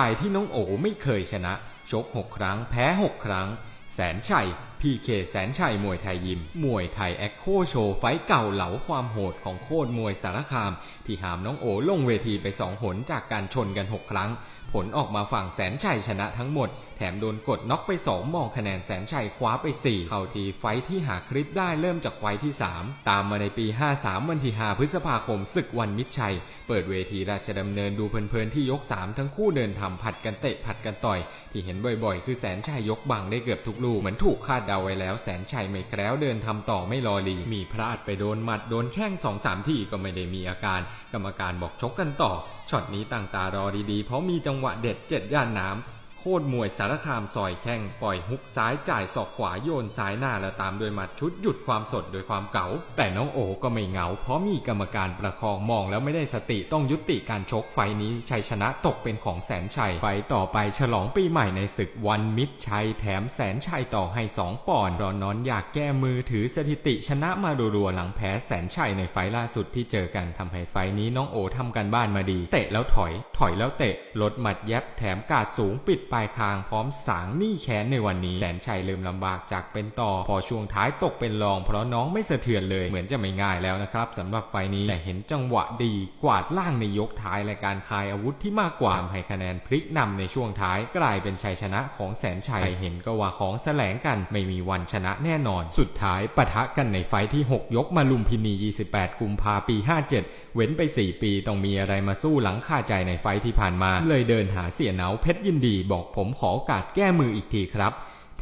ชายที่น้องโอไม่เคยชนะ ชก 6 ครั้งแพ้ 6 ครั้ง แสนชัย พีเคแสนชัยมวยไทยยิม มวยไทยแอคโคโชว์ไฟเก่าเหลาความโหดของโคตรมวยสารคาม ที่หามน้องโอลงเวทีไปสองหนจากการชนกัน 6 ครั้ง ผลออกมาฝั่งแสนชัยชนะทั้งหมด แถมโดนกดน็อกไป 2 มองคะแนนแสนชัยคว้าไป 4 เข้าทีไฟที่หาคลิปได้เริ่มจากไฟท์ที่ 3 ตามมาในปี 53 วันที่ 5 พฤษภาคมศึกวันมิตรชัย เปิดเวทีราชดำเนินดูเพลินๆที่ยก 3 ทั้งคู่เดินทำผัดกันเตะผัดกันต่อย ที่เห็นบ่อยๆ คือแสนชัยยกบังได้เกือบทุกลูกเหมือนถูกคาดเดาไว้แล้วแสนชัยไม่แคล้วเดินทำต่อไม่รอลี มีพลาดไปโดนหมัดโดนแข้งสองสามที่ก็ไม่ได้มีอาการ กรรมการบอกชกกันต่อช็อตนี้ต่างตารอดีๆ เพราะมีจังหวะเด็ดเจ็ดย่านน้ำ โคตรมวยสารคามซอยแข้งปล่อยฮุกซ้ายจ่ายศอกขวาโยนซ้ายหน้าแล้วตามด้วยหมัดชุดหยุดความสดโดยความเก๋าแต่น้องโอก็ไม่เหงา เพราะมีกรรมการประคองมองแล้วไม่ได้สติต้องยุติการชกไฟนี้ชัยชนะตกเป็นของแสนชัยไฟต่อไปฉลองปีใหม่ในศึกวันมิตรชัยแถมแสนชัยต่อให้สองปอนด์รอนนอนอยากแก้มือถือสถิติชนะมารัวๆหลังแพ้แสนชัยในไฟล่าสุดที่เจอกันทำให้ไฟนี้น้องโอทำกันบ้านมาดี เตะแล้วถอย ถอยแล้วเตะลดหมัดแยบแถมกาดสูงปิดปลายคางพร้อมสางหนี้แค้นในวันนี้ แสนชัยเริ่มลำบากจากเป็นต่อ พอช่วงท้ายตกเป็นรอง เพราะน้องไม่สะเทือนเลย เหมือนจะไม่ง่ายแล้วนะครับสำหรับไฟนี้แต่เห็นจังหวะดีกวาดล่างในยกท้ายและการคายอาวุธที่มากกว่าทำให้คะแนนพลิกนำในช่วงท้าย กลายเป็นชัยชนะของแสนชัยเห็นก็ว่าของแสลงกันไม่มีวันชนะแน่นอน สุดท้ายปะทะกันในไฟที่ 6 ยกมาลุมพินี 28 กุมภาปี 57 เว้นไป 4 ปีต้องมีอะไรมาสู้หลังคาใจในไฟที่ผ่านมา เลยเดินหาเสียเนาเพชรยินดีบอกผมขอโอกาสแก้มืออีกทีครับ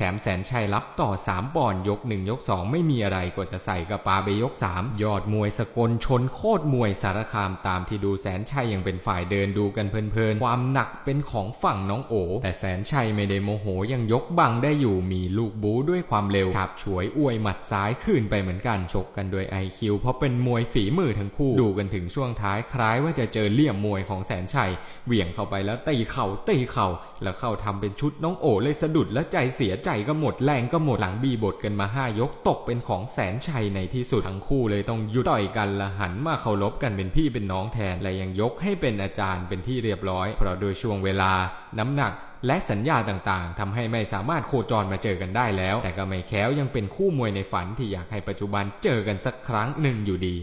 ถมแสนชัยรับต่อ3ปอนยก 1 ยก 2 ไม่มีอะไรกว่าจะใส่กระปาไปยก 3 ยอดมวยสกลชนโคตรมวยสารคามตามที่ดูแสนชัยยังเป็นฝ่ายเดินดูกันเพลินๆ ความหนักเป็นของฝั่งน้องโอ แต่แสนชัยไม่ได้โมโหยังยกบังได้อยู่มีลูกบูด้วยความเร็วฉาบฉวยอวยหมัดซ้ายขึ้นไปเหมือนกันชกกันโดยไอคิวเพราะเป็นมวยฝีมือทั้งคู่ดูกันถึงช่วงท้ายคล้ายว่าจะเจอเหลี่ยมมวยของแสนชัยเหวี่ยงเข้าไปแล้วตีเข่าตีเข่าแล้วเข้าทำเป็นชุดน้องโอเลยสะดุดแล้วใจเสียใจใจก็หมดแรงก็หมดหลังบีบทกันมาห้ายกตกเป็นของแสนชัยในที่สุดทั้งคู่เลยต้องหยุดต่อยกันละหันมาเคารพกันเป็นพี่เป็นน้องแทนและยังยกให้เป็นอาจารย์เป็นที่เรียบร้อย เพราะโดยช่วงเวลาน้ำหนักและสัญญาต่างๆทำให้ไม่สามารถโคจรมาเจอกันได้แล้ว แต่ก็ไม่แค้วยังเป็นคู่มวยในฝันที่อยากให้ปัจจุบันเจอกันสักครั้งหนึ่งอยู่ดี